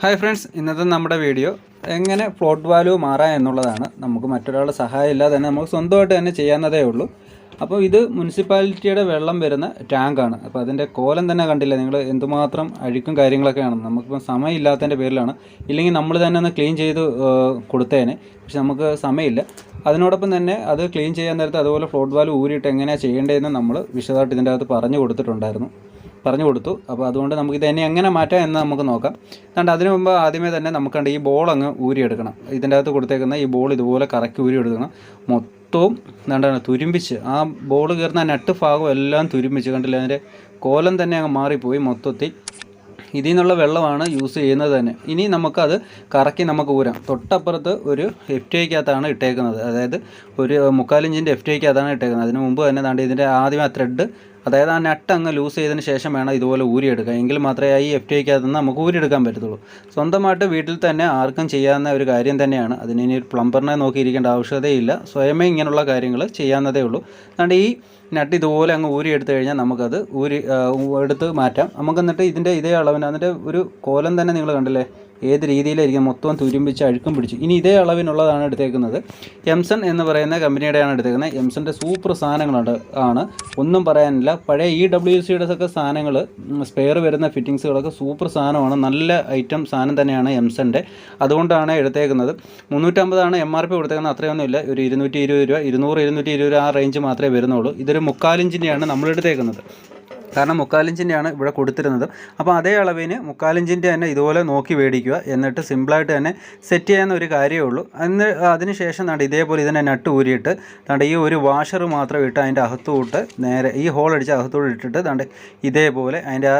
Hi friends ഇന്നത്തെ നമ്മുടെ video എങ്ങനെ ഫ്ലോട്ട് വാല്യൂ മാറാം എന്നുള്ളതാണ്. നമുക്ക് മറ്റൊരാളുടെ സഹായം ഇല്ലാതെ തന്നെ നമുക്ക് സ്വന്തമായിട്ട് തന്നെ ചെയ്യാവുന്നതേ ഉള്ളൂ. അപ്പോൾ ഇത് മുനിസിപ്പാലിറ്റിയുടെ വെള്ളം വരുന്ന ടാങ്കാണ് അപ്പോൾ അതിന്റെ കോലം തന്നെ കണ്ടില്ല നിങ്ങൾ? എന്തുമാത്രം അഴുക്കും കാര്യങ്ങളൊക്കെയാണ് നമുക്കിപ്പോൾ സമയമില്ലാത്തതിന്റെ പേരിലാണ്. ഇല്ലെങ്കിൽ നമ്മൾ തന്നെ ഒന്ന് ക്ലീൻ ചെയ്ത് കൊടുത്തേനെ. പക്ഷെ നമുക്ക് സമയമില്ല. അതിനോടൊപ്പം തന്നെ അത് ക്ലീൻ ചെയ്യാൻ നേരത്തെ അതുപോലെ ഫ്ലോട്ട് വാല്യൂ ഊരിയിട്ട് എങ്ങനെയാണ് ചെയ്യേണ്ടതെന്ന് നമ്മൾ വിശദമായിട്ട് ഇതിന്റെ അകത്ത് പറഞ്ഞു കൊടുത്തിട്ടുണ്ടായിരുന്നു. പറഞ്ഞു കൊടുത്തു. അപ്പോൾ അതുകൊണ്ട് നമുക്ക് ഇതിനെ എങ്ങനെ മാറ്റാം എന്ന് നമുക്ക് നോക്കാം. അതുകൊണ്ട് അതിനു മുമ്പ് ആദ്യമേ തന്നെ നമുക്ക് കണ്ട് ഈ ബോൾ അങ്ങ് ഊരിയെടുക്കണം. ഇതിന്റെ അകത്ത് കൊടുത്തേക്കുന്ന ഈ ബോൾ ഇതുപോലെ കറക്കി ഊരിയെടുക്കണം. മൊത്തവും എന്താണ് തുരുമ്പിച്ച് ആ ബോൾ കയറുന്ന നട്ട് ഭാഗം എല്ലാം തുരുമ്പിച്ച് കണ്ടില്ല അതിന്റെ കോലം തന്നെ അങ്ങ് മാറിപ്പോയി മൊത്തത്തിൽ. ഇതിൽ നിന്നുള്ള വെള്ളമാണ് യൂസ് ചെയ്യുന്നത് തന്നെ. ഇനി നമുക്കത് കറക്കി നമുക്ക് ഊരാം. തൊട്ടപ്പുറത്ത് ഒരു എഫ് ടി ഐക്കകത്താണ് ഇട്ടേക്കുന്നത്. അതായത് ഒരു മുക്കാലിഞ്ചിന്റെ എഫ് ടി ഐക്കകത്താണ് ഇട്ടേക്കുന്നത്. അതിന് മുമ്പ് തന്നെ ദാണ്ട് ഇതിന്റെ ആദ്യം ആ ത്രെഡ് അതായത് ആ നട്ട് അങ്ങ് ലൂസ് ചെയ്തതിന് ശേഷം വേണം ഇതുപോലെ ഊരിയെടുക്കുക എങ്കിൽ മാത്രമേ ഈ എഫ് ടി ഐക്കകത്ത് നിന്ന് നമുക്ക് ഊരിയെടുക്കാൻ പറ്റത്തുള്ളൂ സ്വന്തമായിട്ട് വീട്ടിൽ തന്നെ ആർക്കും ചെയ്യാവുന്ന ഒരു കാര്യം തന്നെയാണ്. അതിന് ഇനി ഒരു പ്ലംബറിനെ നോക്കിയിരിക്കേണ്ട ആവശ്യതയില്ല സ്വയമേ ഇങ്ങനെയുള്ള കാര്യങ്ങൾ ചെയ്യാവുന്നതേ ഉള്ളൂ. അതുകൊണ്ട് ഈ നട്ട് ഇതുപോലെ അങ്ങ് ഊരി എടുത്തു കഴിഞ്ഞാൽ നമുക്കത് ഊരി എടുത്ത് മാറ്റാം. നമുക്ക് എന്നിട്ട് ഇതിന്റെ ഇതേ അളവിന് അതിന്റെ ഒരു കോലം തന്നെ നിങ്ങൾ കണ്ടില്ലേ? ഏത് രീതിയിലായിരിക്കും മൊത്തം തുരുമ്പിച്ച് അഴുക്കും പിടിച്ചു. ഇനി ഇതേ അളവിനുള്ളതാണ് എടുത്തേക്കുന്നത്. എംസൺ എന്ന് പറയുന്ന കമ്പനിയുടെയാണ് എടുത്തേക്കുന്നത്. എംസന്റെ സൂപ്പർ സാധനങ്ങളുണ്ട് ആണ്. ഒന്നും പറയാനില്ല. പഴയ ഇ ഡബ്ല്യു സിയുടെ ഒക്കെ സാധനങ്ങൾ സ്പെയർ വരുന്ന ഫിറ്റിങ്സുകളൊക്കെ സൂപ്പർ സാധനമാണ്. നല്ല ഐറ്റം സാധനം തന്നെയാണ് എംസന്റെ അതുകൊണ്ടാണ് എടുത്തേക്കുന്നത്. മുന്നൂറ്റമ്പതാണ് എം ആർ പി കൊടുത്തേക്കുന്നത്. അത്രയൊന്നുമില്ല. ഒരു ഇരുന്നൂറ്റി ഇരുപത് രൂപ ഇരുന്നൂറ് ഇരുന്നൂറ്റി ഇരുപത് രൂപ ആ റേഞ്ച് മാത്രമേ വരുന്നുള്ളൂ. ഇതൊരു മുക്കാലിഞ്ചിന്റെയാണ് നമ്മൾ എടുത്തേക്കുന്നത് കാരണം മുക്കാലിഞ്ചിന്റെയാണ് ഇവിടെ കൊടുത്തിരുന്നത്. അപ്പോൾ അതേ അളവിന് മുക്കാലിഞ്ചിന്റെ തന്നെ ഇതുപോലെ നോക്കി മേടിക്കുക. എന്നിട്ട് സിമ്പിളായിട്ട് തന്നെ സെറ്റ് ചെയ്യാവുന്ന ഒരു കാര്യമേ ഉള്ളൂ. അന്ന് അതിന് ശേഷം നാണ്ട് ഇതേപോലെ ഇതിനെ നട്ട് ഊരിയിട്ട് ദാണ്ട് ഈ ഒരു വാഷർ മാത്രം ഇട്ട് അതിന്റെ അകത്തോട്ട് നേരെ ഈ ഹോൾ അടിച്ച് അകത്തോട്ട് ഇട്ടിട്ട് ദാണ്ട് ഇതേപോലെ അതിന്റെ ആ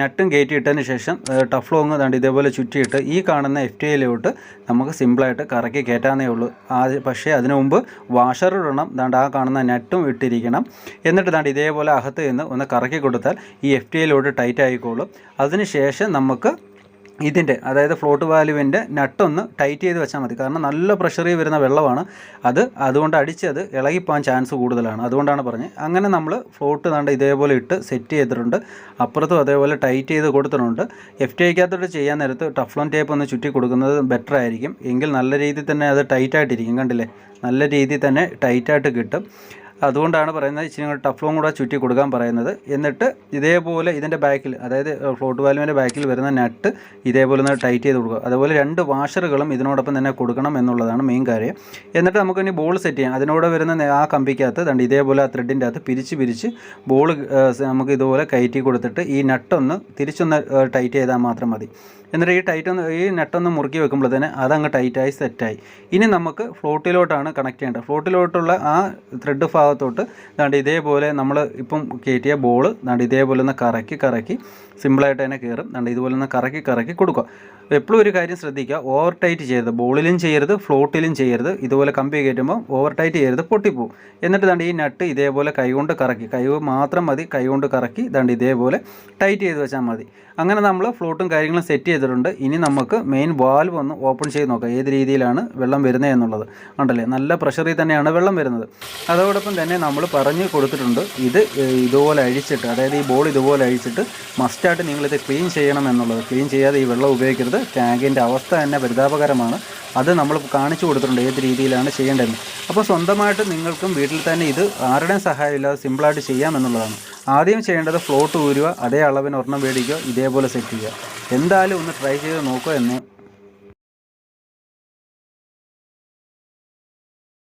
നട്ടും കയറ്റി ഇട്ടതിന് ശേഷം ടഫ്ലോങ് ദാണ്ട് ഇതേപോലെ ചുറ്റിയിട്ട് ഈ കാണുന്ന എഫ് ടി ഐയിലോട്ട് നമുക്ക് സിമ്പിളായിട്ട് കറക്കി കയറ്റാന്നേ ഉള്ളൂ. ആ പക്ഷേ അതിനു മുമ്പ് വാഷർ ഇടണം. ദാണ്ട് ആ കാണുന്ന നട്ടും ഇട്ടിരിക്കണം. എന്നിട്ട് ദാണ്ട് ഇതേപോലെ അകത്ത് നിന്ന് ഒന്ന് കറക്കി കൊടുത്താൽ ഈ എഫ് ടി ഐയിലോട്ട് ടൈറ്റ് ആയിക്കോളും. അതിനുശേഷം നമുക്ക് ഇതിന്റെ അതായത് ഫ്ലോട്ട് വാല്യുവിന്റെ നട്ടൊന്ന് ടൈറ്റ് ചെയ്ത് വെച്ചാൽ മതി. കാരണം നല്ല പ്രഷറിൽ വരുന്ന വെള്ളമാണ്. അത് അതുകൊണ്ട് അടിച്ചത് ഇളകിപ്പോകാൻ ചാൻസ് കൂടുതലാണ്. അതുകൊണ്ടാണ് പറഞ്ഞത്. അങ്ങനെ നമ്മൾ ഫ്ലോട്ട് കണ്ട് ഇതേപോലെ ഇട്ട് സെറ്റ് ചെയ്തിട്ടുണ്ട്. അപ്പുറത്തും അതേപോലെ ടൈറ്റ് ചെയ്ത് കൊടുത്തിട്ടുണ്ട്. എഫ് ടി ഐക്കകത്തോട്ട് ചെയ്യാൻ നേരത്ത് ടഫ്ലോൺ ടേപ്പ് ഒന്ന് ചുറ്റി കൊടുക്കുന്നത് ബെറ്റർ ആയിരിക്കും. എങ്കിൽ നല്ല രീതിയിൽ തന്നെ അത് ടൈറ്റായിട്ടിരിക്കും കണ്ടില്ലേ? നല്ല രീതിയിൽ തന്നെ ടൈറ്റായിട്ട് കിട്ടും. അതുകൊണ്ടാണ് പറയുന്നത് ഇച്ചിരി കൂടെ ടഫ്ലോം കൂടെ ചുറ്റി കൊടുക്കാൻ പറയുന്നത്. എന്നിട്ട് ഇതേപോലെ ഇതിന്റെ ബാക്കിൽ അതായത് ഫ്ലോട്ട് വാൽവിന്റെ ബാക്കിൽ വരുന്ന നട്ട് ഇതേപോലെ ഒന്ന് ടൈറ്റ് ചെയ്ത് കൊടുക്കുക. അതുപോലെ രണ്ട് വാഷറുകളും ഇതിനോടൊപ്പം തന്നെ കൊടുക്കണം എന്നുള്ളതാണ് മെയിൻ കാര്യം. എന്നിട്ട് നമുക്ക് ഇനി ബോൾ സെറ്റ് ചെയ്യാം. അതിനോട് വരുന്ന ആ കമ്പിക്കകത്ത് ദണ്ട് ഇതേപോലെ ആ ത്രെഡിന്റെ അകത്ത് പിരിച്ച് പിരിച്ച് ബോൾ നമുക്ക് ഇതുപോലെ കയറ്റി കൊടുത്തിട്ട് ഈ നട്ടൊന്ന് തിരിച്ചൊന്ന് ടൈറ്റ് ചെയ്താൽ മാത്രം മതി. എന്നിട്ട് ഈ ടൈറ്റ് ഒന്ന് ഈ നെട്ടൊന്ന് മുറുക്കി വെക്കുമ്പോഴത്തേന് അതങ്ങ് ടൈറ്റായി സെറ്റായി ഇനി നമുക്ക് ഫ്ലോട്ടിലോട്ടാണ് കണക്ട് ചെയ്യേണ്ടത്. ഫ്ലോട്ടിലോട്ടുള്ള ആ ത്രെഡ് ഭാഗത്തോട്ട് ദാണ്ട് ഇതേപോലെ നമ്മൾ ഇപ്പം കയറ്റിയ ബോൾ ദാണ്ട് ഇതേപോലെ ഒന്ന് കറക്കി കറക്കി സിമ്പിളായിട്ട് തന്നെ കയറും ദാണ്ട് ഇതുപോലെ ഒന്ന് കറക്കി കറക്കി കൊടുക്കുക. എപ്പോഴും ഒരു കാര്യം ശ്രദ്ധിക്കുക. ഓവർ ടൈറ്റ് ചെയ്യരുത്. ബോളിലും ചെയ്യരുത് ഫ്ലോട്ടിലും ചെയ്യരുത്. ഇതുപോലെ കമ്പി കയറ്റുമ്പോൾ ഓവർ ടൈറ്റ് ചെയ്യരുത് പൊട്ടിപ്പോവും. എന്നിട്ട് ദാണ്ട് ഈ നട്ട് ഇതേപോലെ കൈകൊണ്ട് കറക്കി കൈ മാത്രം മതി കൈകൊണ്ട് കറക്കി ദാണ്ട് ഇതേപോലെ ടൈറ്റ് ചെയ്ത് വെച്ചാൽ മതി. അങ്ങനെ നമ്മൾ ഫ്ലോട്ടും കാര്യങ്ങളും സെറ്റ് ചെയ്തിട്ടുണ്ട്. ഇനി നമുക്ക് മെയിൻ വാൽവ് ഒന്ന് ഓപ്പൺ ചെയ്ത് നോക്കാം. ഏത് രീതിയിലാണ് വെള്ളം വരുന്നത് എന്നുള്ളത്. ഉണ്ടല്ലേ നല്ല പ്രഷറിൽ തന്നെയാണ് വെള്ളം വരുന്നത്. അതോടൊപ്പം തന്നെ നമ്മൾ പറഞ്ഞു കൊടുത്തിട്ടുണ്ട് ഇത് ഇതുപോലെ അഴിച്ചിട്ട് അതായത് ഈ ബോൾ ഇതുപോലെ അഴിച്ചിട്ട് മസ്റ്റായിട്ട് നിങ്ങളിത് ക്ലീൻ ചെയ്യണം എന്നുള്ളത്. ക്ലീൻ ചെയ്യാതെ ഈ വെള്ളം ഉപയോഗിക്കരുത്. ടാങ്കിന്റെ അവസ്ഥ തന്നെ പരിതാപകരമാണ്. അത് നമ്മൾ കാണിച്ചു കൊടുത്തിട്ടുണ്ട് ഏത് രീതിയിലാണ് ചെയ്യേണ്ടതെന്ന്. അപ്പോൾ സ്വന്തമായിട്ട് നിങ്ങൾക്കും വീട്ടിൽ തന്നെ ഇത് ആരുടെയും സഹായമില്ലാതെ സിമ്പിളായിട്ട് ചെയ്യാമെന്നുള്ളതാണ്. ആദ്യം ചെയ്യേണ്ടത് ഫ്ലോട്ട് ഊരുക അതേ അളവിന് ഒരെണ്ണം മേടിക്കുക ഇതേപോലെ സെറ്റ് ചെയ്യുക. എന്തായാലും ഒന്ന് ട്രൈ ചെയ്ത് നോക്കുക എന്ന്